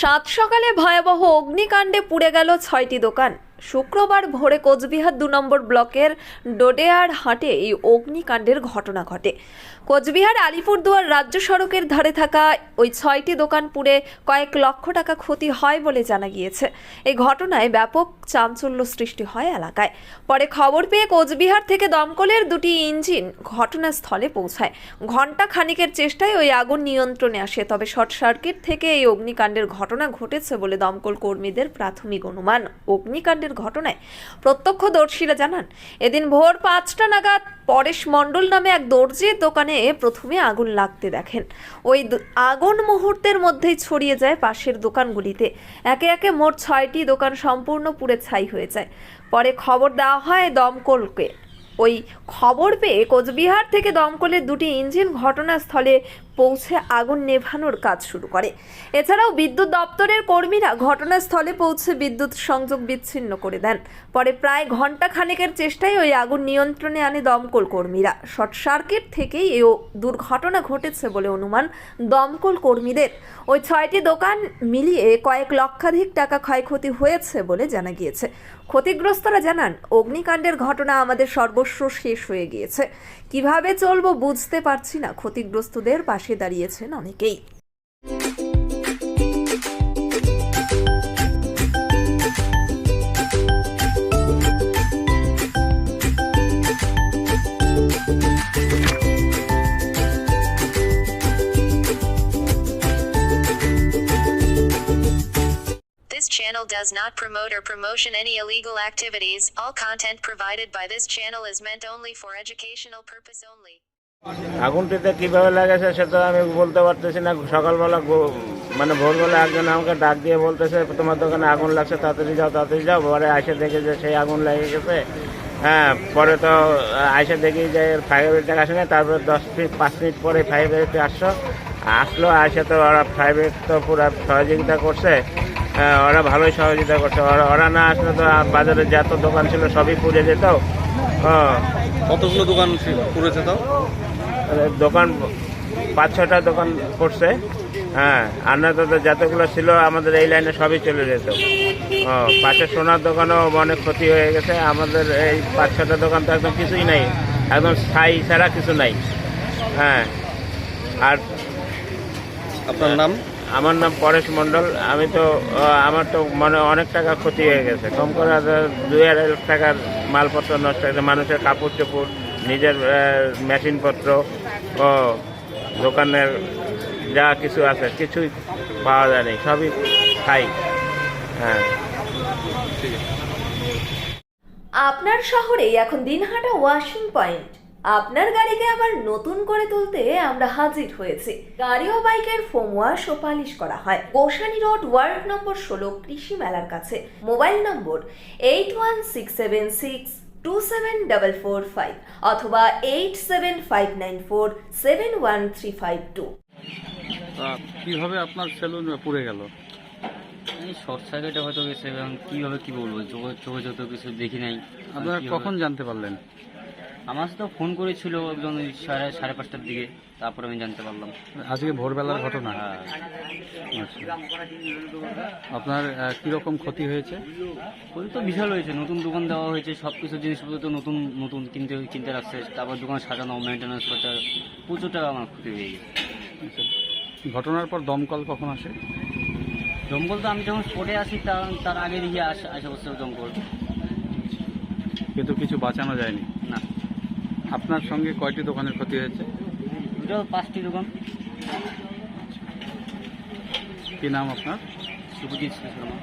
সাত সকালে ভয়াবহ অগ্নিকাণ্ডে পুড়ে গেল ছয়টি দোকান। শুক্রবার ভোরে কোচবিহার দু নম্বর ব্লকের ডোডেয়ার হাটে এই অগ্নিকাণ্ডের ঘটনা ঘটে। কোচবিহার, আলিপুরদুয়ার রাজ্য সড়কের ধারে থাকা ওই ছয়টি দোকান পুড়ে কয়েক লক্ষ টাকা ক্ষতি হয় বলে জানা গিয়েছে। এই ঘটনায় ব্যাপক চাঞ্চল্য সৃষ্টি হয় এলাকায়। পরে খবর পেয়ে কোচবিহার থেকে দমকলের দুটি ইঞ্জিন ঘটনাস্থলে পৌঁছায়। ঘণ্টা খানিকের চেষ্টায় ওই আগুন নিয়ন্ত্রণে আসে, তবে শর্ট সার্কিট থেকে এই অগ্নিকাণ্ডের ঘটনা ঘটেছে বলে দমকল কর্মীদের প্রাথমিক অনুমান। অগ্নিকাণ্ডের ঘটনায় প্রত্যক্ষদর্শীরা জানান, এদিন ভোর পাঁচটা নাগাদ পরেশ মণ্ডল নামে এক দর্জির দোকানে প্রথমে আগুন লাগতে দেখেন। ওই আগুন মুহূর্তের মধ্যেই ছড়িয়ে যায় পাশের দোকানগুলিতে। একে একে মোট ছয়টি দোকান সম্পূর্ণ পুড়ে ছাই হয়ে যায়। পরে খবর দেওয়া হয় দমকলকে। ওই খবর পেয়ে কোচবিহার থেকে দমকলের দুটি ইঞ্জিন ঘটনাস্থলে পৌঁছে আগুন নেভানোর কাজ শুরু করে। এছাড়াও বিদ্যুৎ দপ্তরের কর্মীরা ঘটনাস্থলে পৌঁছে বিদ্যুৎ সংযোগ বিচ্ছিন্ন করে দেন। পরে প্রায় ঘণ্টা খানেকের চেষ্টায় ওই আগুন নিয়ন্ত্রণে আনে দমকল কর্মীরা। শর্ট সার্কিট থেকেই এই দুর্ঘটনা ঘটেছে বলে অনুমান দমকল কর্মীদের। ওই ছয়টি দোকান মিলিয়ে কয়েক লক্ষাধিক টাকা ক্ষয়ক্ষতি হয়েছে বলে জানা গিয়েছে। ক্ষতিগ্রস্তরা জানান, অগ্নিকাণ্ডের ঘটনা আমাদের সর্বস্ব শেষ হয়ে গিয়েছে। কীভাবে চলবো বুঝতে পারছি না। ক্ষতিগ্রস্তদের পাশে দাঁড়িয়েছেন অনেকেই। Does not promote or promotion any illegal activities. All content provided by this channel is meant only for educational purpose only. আগুনটিতে কীভাবে লেগেছে সেটা আমি বলতে পারতেছি না। সকালবেলা মানে ভোরবেলা একজন আমাকে ডাক দিয়ে বলতেছে, তোমার দোকানে আগুন লাগছে, তাড়াতাড়ি যাও তাড়াতাড়ি যাও। পরে আইসে দেখে যে সেই আগুন লেগে গেছে। হ্যাঁ পরে তো আইসে দেখি যে ফায়ার ব্রিগেড আসে না তারপরে দশ মিনিট পাঁচ মিনিট পরে ফায়ার ব্রিগেড আসলো আসলো আসে তো ওরা ফায়ার ব্রিগেড তো পুরো সহযোগিতা করছে। ওরা ভালোই সহযোগিতা করছে। ওরা না আসলে তো বাজারে যত দোকান ছিল সবই পুড়ে যেত। হ্যাঁ। কতগুলো দোকান পুড়েছে তাও দোকান পাঁচ ছটা দোকান করছে হ্যাঁ আর না তো যতগুলো ছিল আমাদের এই লাইনে সবই চলে যেত। ও পাশে সোনার দোকানও অনেক ক্ষতি হয়ে গেছে। আমাদের এই পাঁচ ছটা দোকান তো একদম কিছুই নাই। একদম ছাই ছাড়া কিছু নাই। হ্যাঁ আর আপনার নাম? আমার নাম পরেশ মণ্ডল। আমি তো আমার তো মানে অনেক টাকা ক্ষতি হয়ে গেছে। কম করে দুই আড়াই লাখ টাকার মালপত্র নষ্ট হয়েছে। মানুষের কাপড় চোপড়, নিজের মেশিনপত্র ও দোকানের যা কিছু আছে, কিছুই পাওয়া যায়নি। সবই খাই। হ্যাঁ। আপনার শহরে এখন দিনহাটা ওয়াশিং পয়েন্ট। আপনার গাড়িকে আবার নতুন করে তুলতে আমরা হাজির হয়েছি। গাড়ি ও বাইকের ফোম ওয়াশ ও পালিশ করা হয়। গোসানি রোড ওয়ার্ড নম্বর ষোলো কৃষি মেলার কাছে। Mobile number eight one six seven six two seven double four five অথবা eight seven five nine four seven one three five two. তা কীভাবে আপনার সেলুন পুড়ে গেল? এই শর্ট সার্কিটে হয়তো গেছে এবং কীভাবে কী বলব? চোখে চোখে যত কিছু দেখি নাই আপনারা কখন জানতে পারলেন? আমার সাথে ফোন করেছিল একজন ওই সাড়ে সাড়ে পাঁচটার দিকে তারপর আমি জানতে পারলাম। আজকে ভোরবেলার ঘটনা? হ্যাঁ আচ্ছা। আপনার কীরকম ক্ষতি হয়েছে? ওই তো বিশাল হয়েছে। নতুন দোকান দেওয়া হয়েছে সব কিছু জিনিসপত্র তো নতুন নতুন কিনতে কিনতে রাখছে তারপর দোকান সাজানো মেনটেন্যান্স করতে প্রচুর টাকা আমার ক্ষতি হয়ে গেছে। আচ্ছা। ঘটনার পর দমকল কখন আসে? দমকল তো আমি যখন স্পটে আসি তার তার আগে দিকে আসে আসে বসছে দমকল। কিন্তু কিছু বাঁচানো যায়নি। আপনার সঙ্গে কয়টি দোকানের ক্ষতি হয়েছে? পাঁচটি দোকান। কি নাম আপনার? শর্মা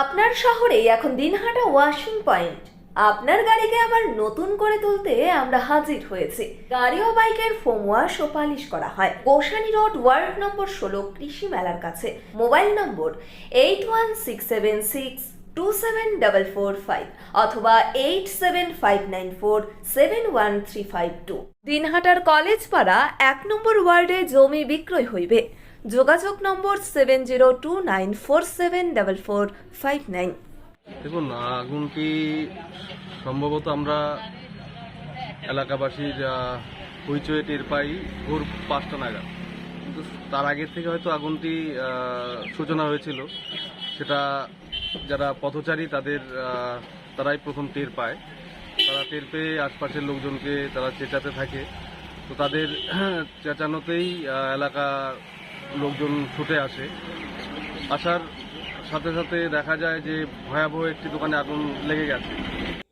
আপনার শহরে এখন দিনহাটা ওয়াশিং পয়েন্ট। আপনার গাড়িকে আবার নতুন করে তুলতে আমরা হাজির হয়েছি। গাড়ি ও বাইকের ফোম ওয়াশ ও পালিশ করা হয়। গোসানি রোড ওয়ার্ড নম্বর ষোলো কৃষি মেলার কাছে। Mobile number eight one six seven six two seven double four five অথবা eight seven five nine four seven one three five two দিনহাটার college পাড়া এক নম্বর ওয়ার্ডে জমি বিক্রয় হইবে। যোগাযোগ number seven zero two nine four seven double four five nine দেখুন আগুনটি সম্ভবত আমরা এলাকাবাসীর আহ, টের পাই ভোর পাঁচটা নাগাদ। তো তার আগে থেকে হয়তো আগুনটি সূচনা হয়েছিল। সেটা যারা পথচারী, তাদের তারাই প্রথম টের পায়। তারা টের পেয়ে আশপাশের লোকজনকে তারা চেঁচাতে থাকে। তো তাদের চেঁচানোতেই এলাকা লোকজন ছুটে আসে। আসার সাথে সাথে দেখা যায় যে ভয়াবহ একটি দোকানে আগুন লেগে গেছে।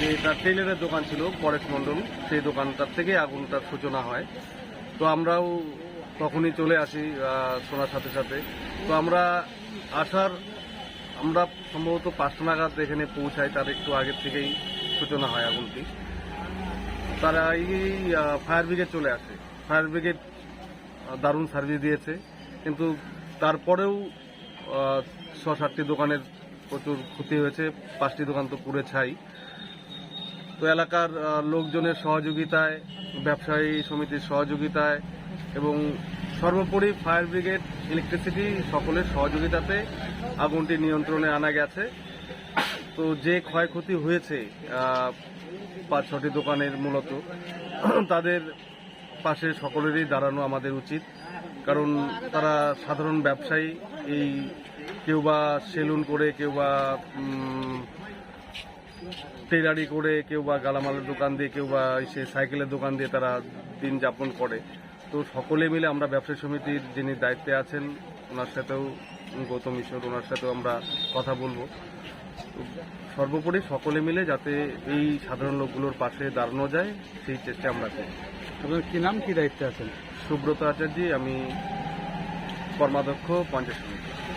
যে তার টেইলারের দোকান ছিল, পরেশ মণ্ডল, সেই দোকানটার থেকে আগুনটার সূচনা হয়। তো আমরাও তখনই চলে আসি শোনার সাথে সাথে। তো আমরা আসার, আমরা সম্ভবত পাঁচটা নাগাদ এখানে পৌঁছাই, তার একটু আগের থেকেই সূচনা হয় আগুনটি। তারা এই ফায়ার ব্রিগেড চলে আসে। ফায়ার ব্রিগেড দারুণ সার্ভিস দিয়েছে। কিন্তু তারপরেও ছ সাতটি দোকানের প্রচুর ক্ষতি হয়েছে, পাঁচটি দোকান তো পুড়ে ছাই। তো এলাকার লোকজনের সহযোগিতায়, ব্যবসায়ী সমিতির সহযোগিতায় এবং সর্বোপরি ফায়ার ব্রিগেড, ইলেকট্রিসিটি সকলের সহযোগিতাতে আগুনটি নিয়ন্ত্রণে আনা গেছে। তো যে ক্ষয়ক্ষতি হয়েছে পাঁচ ছটি দোকানের মূলত, তাদের পাশে সকলেরই দাঁড়ানো আমাদের উচিত। কারণ তারা সাধারণ ব্যবসায়ী, এই কেউ বা সেলুন করে, কেউ বা টেলারি করে কেউ বা গালামালের দোকান দিয়ে কেউ বা সে সাইকেলের দোকান দিয়ে তারা দিন যাপন করে। তো সকলে মিলে আমরা ব্যবসায়ী সমিতির যিনি দায়িত্বে আছেন ওনার সাথেও গৌতম ঈশ্বর ওনার সাথেও আমরা কথা বলব। সর্বোপরি সকলে মিলে যাতে এই সাধারণ লোকগুলোর পাশে দাঁড়ানো যায় সেই চেষ্টা আমরা করি। আপনার কি নাম কি দায়িত্বে আছেন? সুব্রত আচার্য আমি কর্মাধ্যক্ষ পঞ্চায়েত সমিতি।